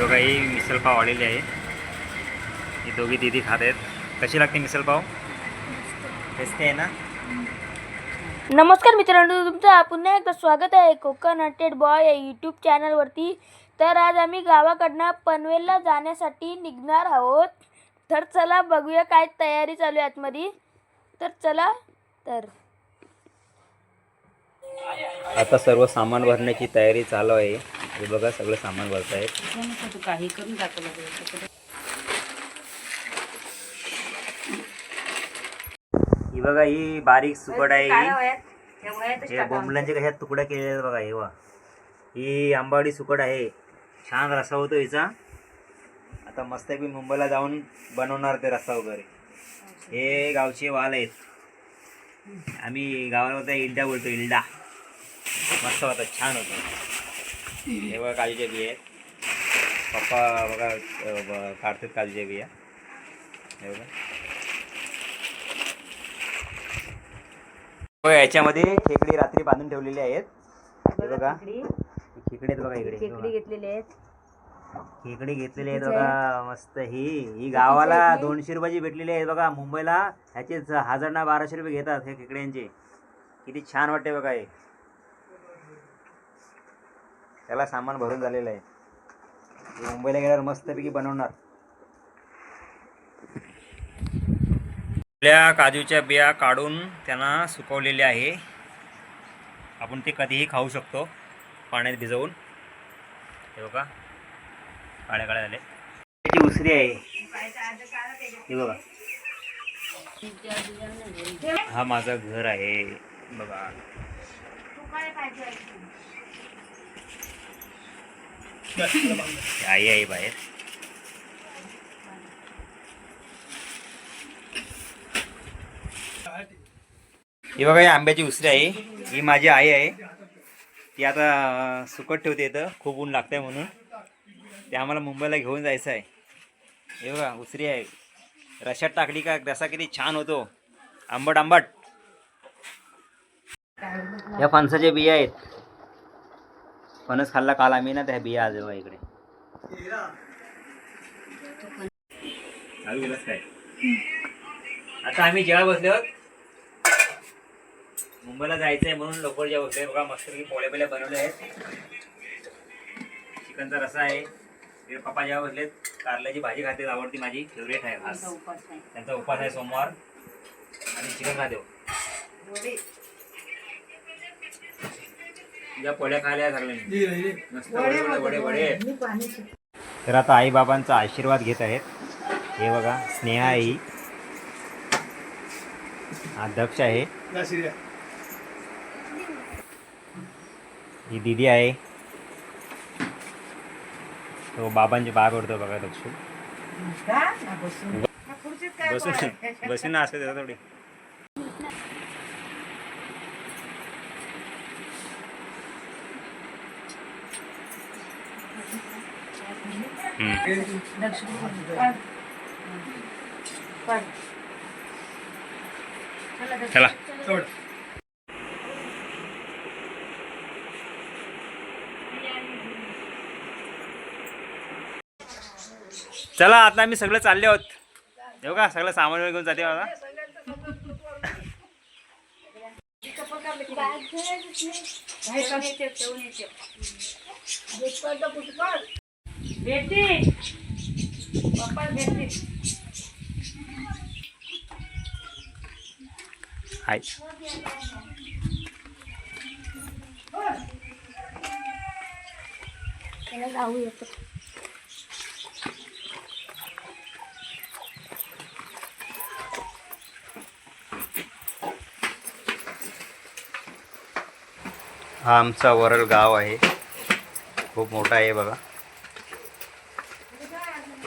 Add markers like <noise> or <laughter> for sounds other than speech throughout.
ही बघा ही मिसल पाव आलेली आहे. ही दोघी दिदी खात आहेत. कशी लागते मिसल पाव? टेस्टी आहे ना? नमस्कार मित्रांनो तुमचं पुन्हा एकदा स्वागत आहे कोकण हंटेड बॉय या यूट्यूब चॅनलवरती तर आज आम्ही गावाकडनं पनवेलला जाण्यासाठी निघणार आहोत. तर चला बघूया काय तयारी चालू आहे आतमध्ये. तर चला तर. आता सर्व सामान भरण्याची तयारी चालू आहे. हे बघा सगळं सामान भरत आहेत काही करून जातो ही बघा ही बारीक सुकट आहे ही. बोंबलांचे कशा तुकड्या आहेत बघा हे वा. ही आंबावडी सुकट आहे. छान रसा होतो हिचा. आता मस्तपैकी मुंबईला जाऊन बनवणार ते रस्सा वगैरे. हे गावचे वाल आहेत. आम्ही गावाला होता इल्डा बोलतो इल्डा. मस्त होता छान होतं. <laughs> हे बघा काजूच्या बिया आहेत पप्पा बघा काढतात काजूच्या बिया हे बघा. हो, याच्यामध्ये खेकडी रात्री बांधून ठेवलेली आहेत. हे बघा खेकडे. आहेत बघा इकडे. घेतलेले आहेत. खेकडे घेतलेले आहेत बघा मस्त ही. ही गावाला दोनशे रुपयाची भेटलेली आहेत बघा मुंबईला. ह्याचे हजार ना बाराशे रुपये घेतात हे खेकड्यांचे. किती छान वाटते बघा हे. त्याला सामान भरून झालेलं आहे. मुंबईला गेल्यावर मस्तपैकी बनवणार. आपल्या काजूच्या बिया काढून त्यांना सुकवलेल्या आहे. आपण ते कधीही खाऊ शकतो पाण्यात भिजवून. हे बघा काळ्या काळ्या झाले. त्याची उसरी आहे. हे बघा. हा माझं घर आहे. बघा. आई आहे बाहेर. ही बघा ही आंब्याची उसरी आहे. ही माझी आई आहे. ती आता सुकट ठेवते इथं. खूप ऊन लागतंय म्हणून. ते आम्हाला मुंबईला घेऊन जायचं आहे. हे बघा उसरी आहे. रशात टाकली का रसा किती छान होतो. आंबट आंबट. या फणसाच्या बिया आहेत. फणस खाल्ला काल आम्ही ना त्या बिया आज बघा इकडे. चालू केलंस काय? आता आम्ही जेव्हा बसले मुंबईला जायचं आहे म्हणून लवकर जेव्हा बसले बघा मस्त पोळ्या बिल्या बनवले आहेत. चिकनचा रसा आहे. पप्पा जेव्हा बसलेत कारल्याची भाजी खाते आवडती माझी फेवरेट आहे. त्यांचा उपास आहे सोमवार. आणि चिकन खाते. या पोळ्या खायला लागले मी. मस्त वडे वडे वडे. वडे तर आता आई बाबांचा आशीर्वाद घेत आहेत. हे बघा स्नेहा ही हा दक्ष आहे. ही दिदी आहे. तो बाबांची बाग ओढतो बघा दक्ष. बसून. बसून ना असं थोडी. चला. चला आता आम्ही सगळं चालले आहोत. येऊ का? सगळं सामान वगैरे घेऊन जाते मला पप्पा हाय. त्याला जाऊ येतो हा आमचा वरल गाव आहे. खूप मोठा आहे बघा.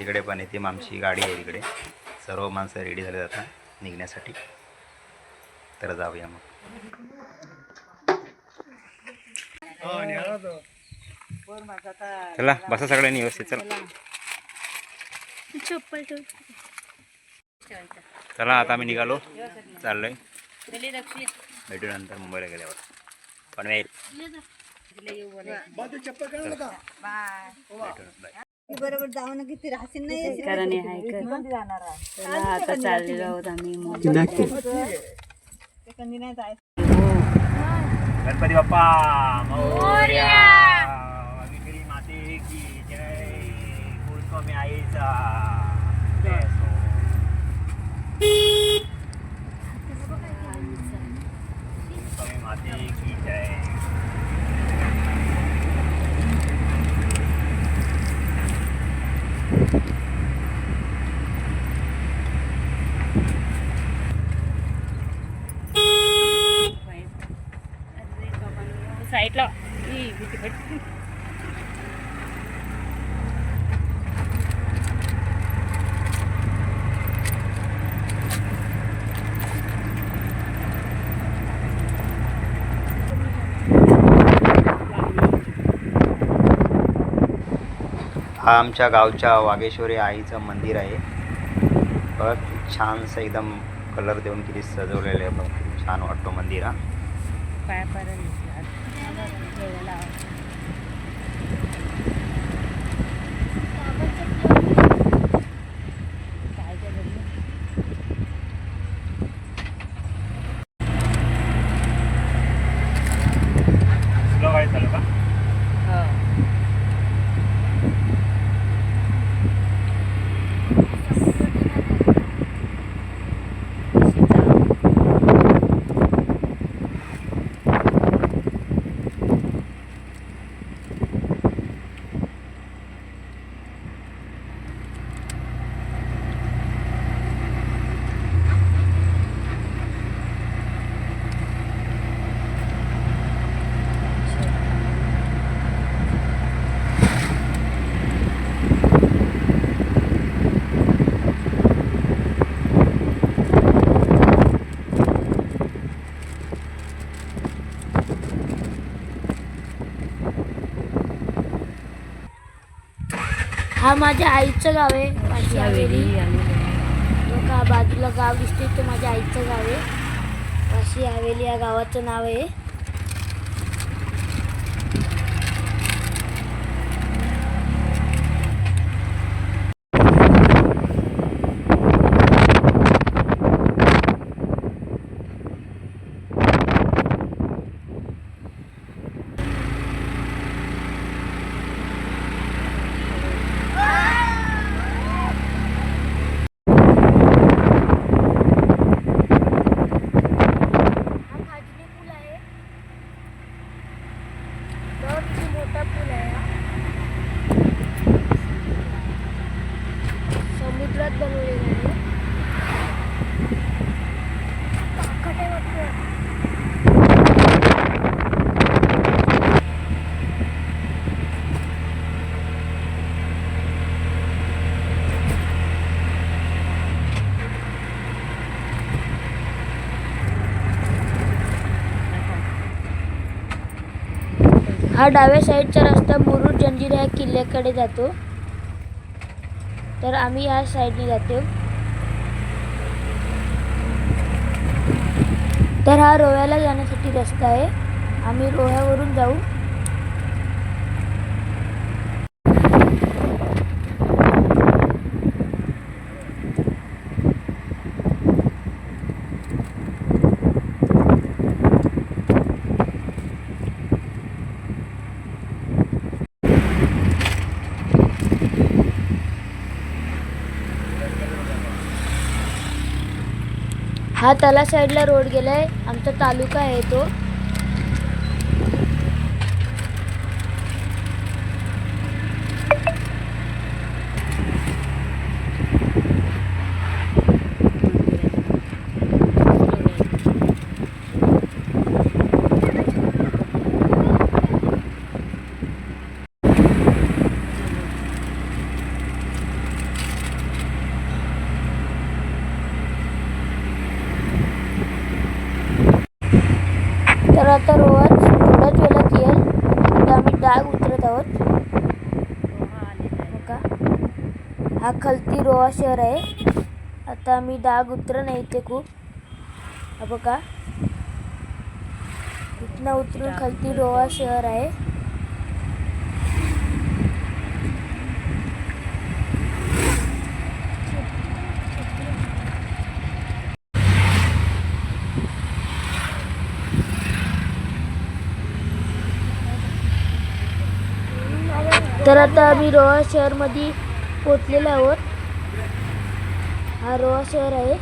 इकडे पण येते आमची गाडी आहे इकडे. सर्व माणसं रेडी झाले जातात निघण्यासाठी. तर जाऊया मग. चला बसा सगळ्यांनी व्यवस्थित चला. चप्पल चला आता आम्ही निघालो. चाललोय. भेटू नंतर मुंबईला गेल्यावर. येऊ बोले भेटू बाय. बरोबर जाऊ ना किती राहशील नाही कारण हे आहे का? चला आता चाललेलो आहोत आम्ही मग कधी नाही जायचं. गणपती बाप्पा मोरया. विक्री माते की जय. कुलस्वामी आईचा जय असो. कुलस्वामी माते की जय साईडला ई, भीती वाटते. हा आमच्या गावच्या वागेश्वरी आईचं मंदिर आहे. बघ छानसं एकदम कलर देऊन किती सजवलेलं आहे बघ. छान वाटतो मंदिर हा पाया पडायला दिसला. जेवायला आवाज. काय झालं? स्लो काय चालू का हो. हा माझ्या आईचं गाव आहे हवेली. आलेलो. बघा बाजूला गाव दिसते ते माझ्या आईचं गाव आहे. वाशी हवेली या गावाचं नाव आहे हा खाजगी पूल आहे तर किती मोठा पूल आहे हा समुद्रात बनवलेला आहे ताकद आहे वाटतं. हा डाव्या साईडचा रस्ता मुरुड जंजिरा या किल्ल्याकडे जातो. तर आम्ही या साईडने जातो. तर हा रोह्याला जाण्यासाठी रस्ता आहे. आम्ही रोह्यावरून जाऊ. हा तला साईडला रोड गेलाय. आमचा तालुका आहे तो. हा खलती शहर आहे. आता मी डाग उतर नाही इथे खूप. हा बघा. इथनं उतरून खलती रोवा शहर आहे. तर आता आम्ही रोहा शहरमध्ये पोचलेलो आहोत. हा रोहा शहर आहे.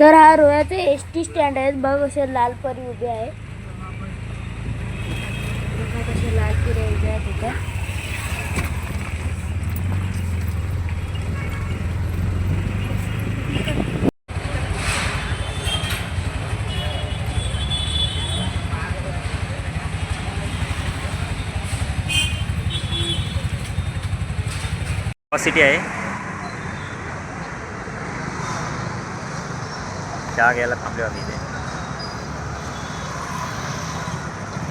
तर हा रोह्याचे एस टी स्टँड आहे. बघ असे लाल परी उभे आहे. बघा कसे लाल परी उभे आहेत तिथं सिटी आहे. चहा घ्यायला थांबलो आम्ही इथे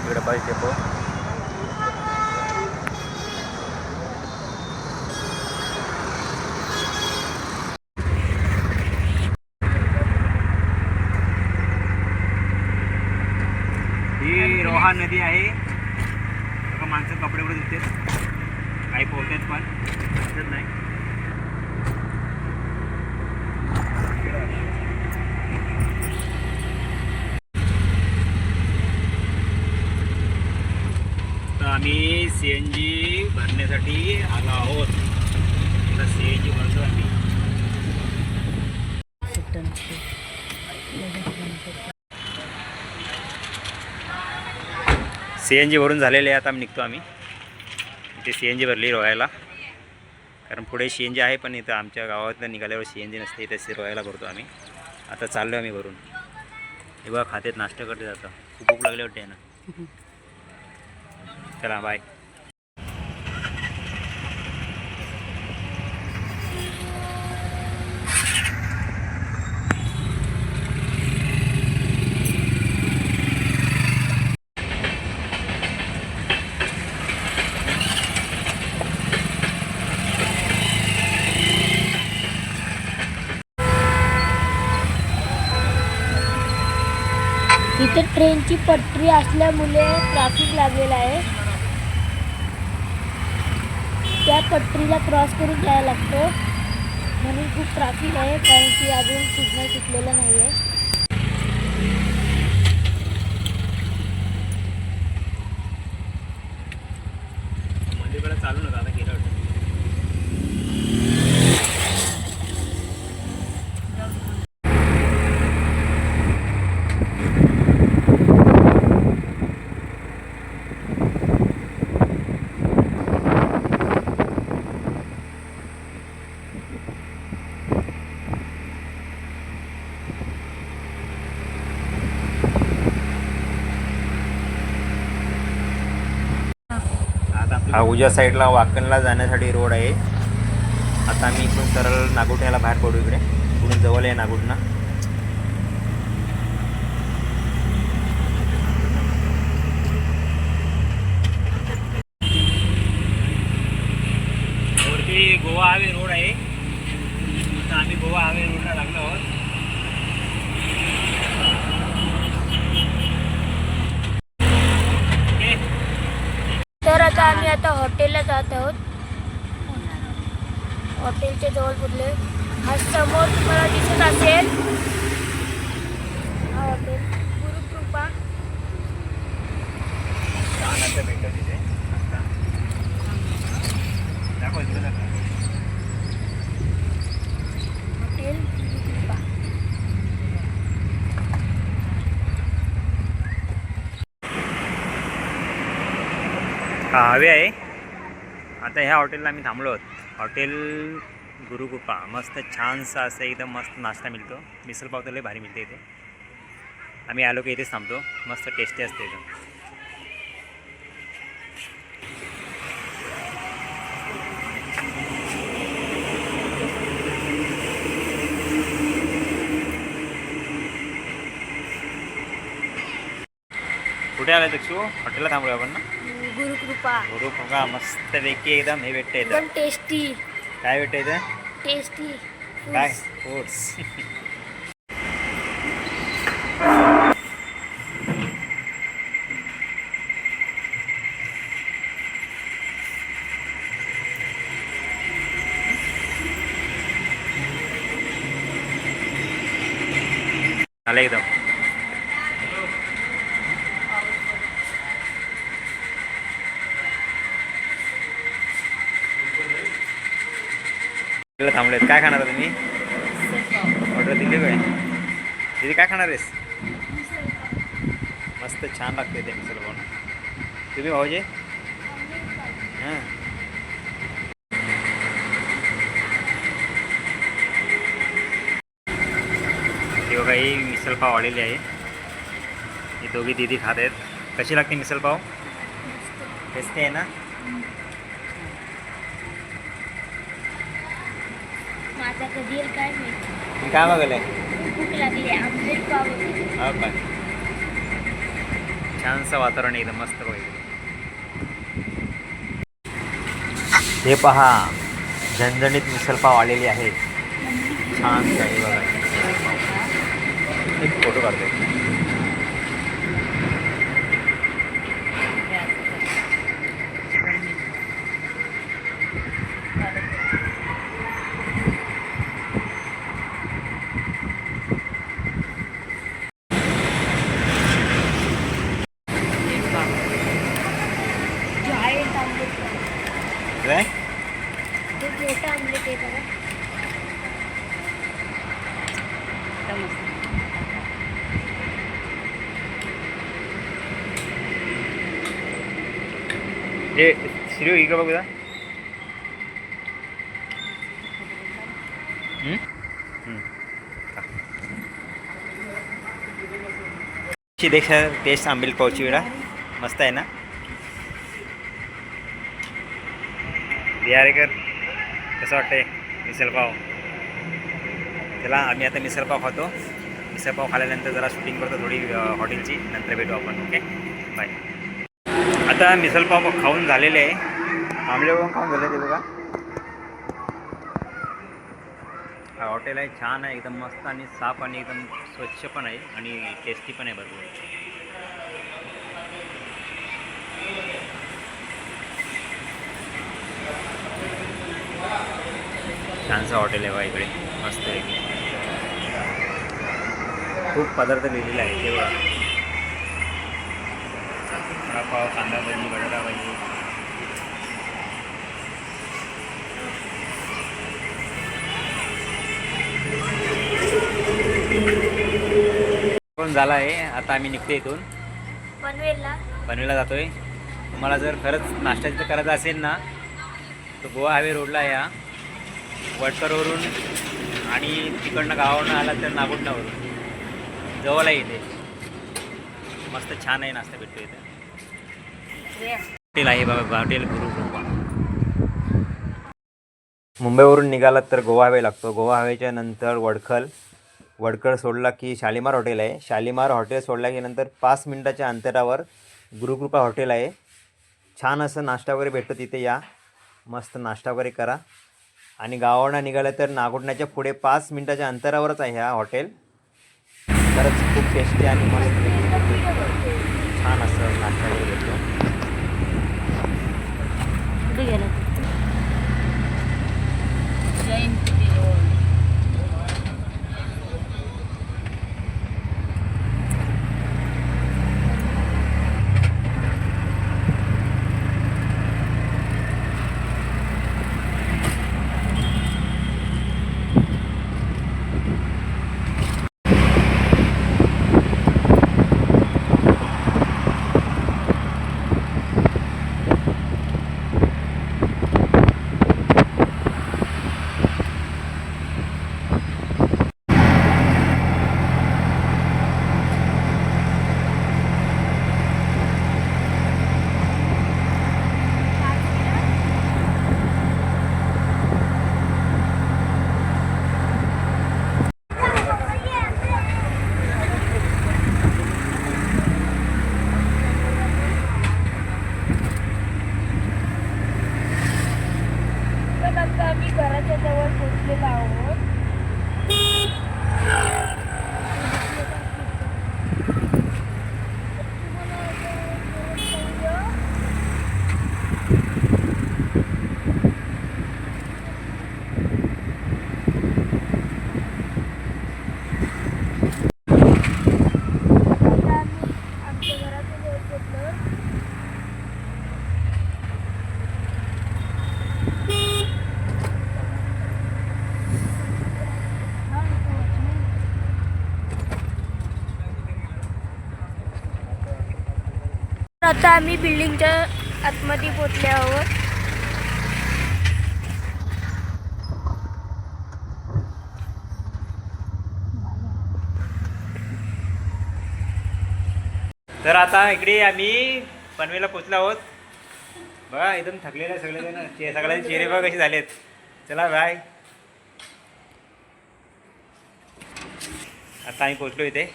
इकडे बस डेपो ही रोहा नदी आहे बघा माणसं कपडे वगैरे धुतात काही पोहतात पण दिसत नाही तर आम्ही सी एन जी भरण्यासाठी आलो आहोत आता सी एन जी भरतो आम्ही सी एन जी भरून झालेले आहे आता निघतो आम्ही. इथे सी एन जी भरली रोहायला कारण पुढे सी एन जी आहे पण इथं आमच्या गावातनं निघाल्यावर सी एन जी नसते इथे सी रोहायला भरतो आम्ही. आता चाललो आम्ही भरून. हे बघा खात्यात नाश्ता करते जातं खूप भूक लागले वाटते ना. चला बाय इथे ट्रेनची पटरी असल्यामुळे ट्रॅफिक लागलेलं आहे. त्या पटरीला क्रॉस करून जायला लागतो. म्हणून खूप ट्रॅफिक आहे कारण की अजून सिग्नल सुटलेलं नाही आहे चालू नका आता गेलं वाटतं हा उजव्या साईडला वाकणला जाण्यासाठी रोड आहे. आता आम्ही इकडून सरळ नागोठ्याला बाहेर पडू इकडे. इकडून जवळ आहे नागोठणा. वरती गोवा हावे रोड आहे. आम्ही गोवा हावे रोड लागलो आहोत ओके. तर आता आम्ही आता हॉटेलला जात आहोत. हॉटेलच्या जवळ पोचले हा समोर तुम्हाला दिसत असेल. हा हॉटेल. गुरुकृपा. छान असं हॉटेल गुरुकृपा. हवे आहे. आता ह्या हॉटेलला आम्ही थांबलो आहोत. हॉटेल गुरुकृपा मस्त छानसा असं एकदम मस्त नाश्ता मिळतो. मिसळ पाव तर लई भारी मिळते इथे. आम्ही आलो की इथेच थांबतो. मस्त टेस्टी असते एकदम. कुठे आलाय तक्षू हॉटेलला थांबलो आपण ना? गुरुकृपा गुरु बघा मस्त पैकी एकदम हे भेटते एकदम टेस्टी काय भेटते इथं टेस्टी काय झालं एकदम थांबलेत काय खाणार तुम्ही? ऑर्डर दिली काय दीदी काय खाणार आहेस? मस्त छान लागते ते मिसळ पाव तुम्ही भाऊजी? हाँ. बघा ही मिसळ पाव आलेली आहे. ही दोघी दीदी खात आहेत. कशी लागते मिसळ पाव? टेस्टी आहे ना? कधी येईल काय माहिती. मी काय मागवलंय भूक लागली आमलेट पाव हा काय छानसं वातावरण आहे एकदम मस्त हे पहा झणझणीत मिसळपाव आलेली आहे छान आहे बघा. एक फोटो काढतोय जॉईंट आमलेट काय ते मोठं आमलेट आहे बघा हे श्री इकडं बघूया देखा टेस्ट आंबील पावची वेळा मस्त आहे ना? बिहारेकर कसं वाटतंय मिसळपाव त्याला आम्ही आता मिसळपाव खातो। मिसळपाव खाल्ल्यानंतर जरा शूटिंग करतो थोडी हॉटेलची नंतर भेटू आपण ओके बाय आता मिसळपाव खाऊन झालेले आहे. आमले पण खाऊन झाले ते बघा. हा हॉटेल आहे छान आहे एकदम मस्त आणि साफ आणि एकदम स्वच्छ पण आहे आणि टेस्टी पण आहे भरपूर. छानसं हॉटेल आहे बा इकडे मस्त आहे. खूप पदार्थ लिहिलेले आहे ते बघा. वडापाव कांदा पाहिजे बटाटा पाहिजे पण झाला आहे आता आम्ही निघतो इथून. पनवेलला. पनवेलला जातोय. तुम्हाला जर खरंच नाश्त्याचं करायचं असेल ना तर गोवा हायवे रोडला या. वडकरवरून आणि तिकडनं गावावरून आला तर नागोटणावरून जवळ आहे इथे मस्त छान आहे नाश्ता भेटतो इथे. हॉटेल आहे बाबा हॉटेल गुरु कृपा मुंबईवरून निघालात तर गोवा हायवे लागतो. गोवा हायवेच्या नंतर वडखल वडकर सोडला की शालिमार हॉटेल आहे. शालिमार हॉटेल सोडला की नंतर पाच मिनटाच्या अंतरावर गुरुकृपा हॉटेल आहे. छान असं नाश्ता वगैरे भेटतो तिथे या. मस्त नाश्ता वगैरे करा. आणि गावावरनं निघालं तर नागोटण्याच्या पुढे पाच मिनटाच्या अंतरावरच आहे ह्या हॉटेल. खरंच खूप टेस्टी आणि मस्त. छान असं नाश्ता 现在我手机了无。आता आम्ही बिल्डिंगच्या आतमध्ये पोचले आहोत. तर आता इकडे आम्ही पनवेला पोचलो आहोत. बघा एकदम थकलेले आहे सगळे जण सगळ्यांचे चेहरे बघा कसे झालेत. चला बाय आता आम्ही पोचलो इथे.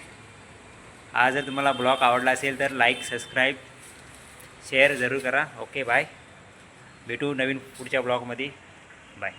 हा जर तुम्हाला ब्लॉग आवडला असेल तर लाईक सबस्क्राईब शेअर जरूर करा. ओके बाय भेटू नवीन पुढच्या ब्लॉगमध्ये बाय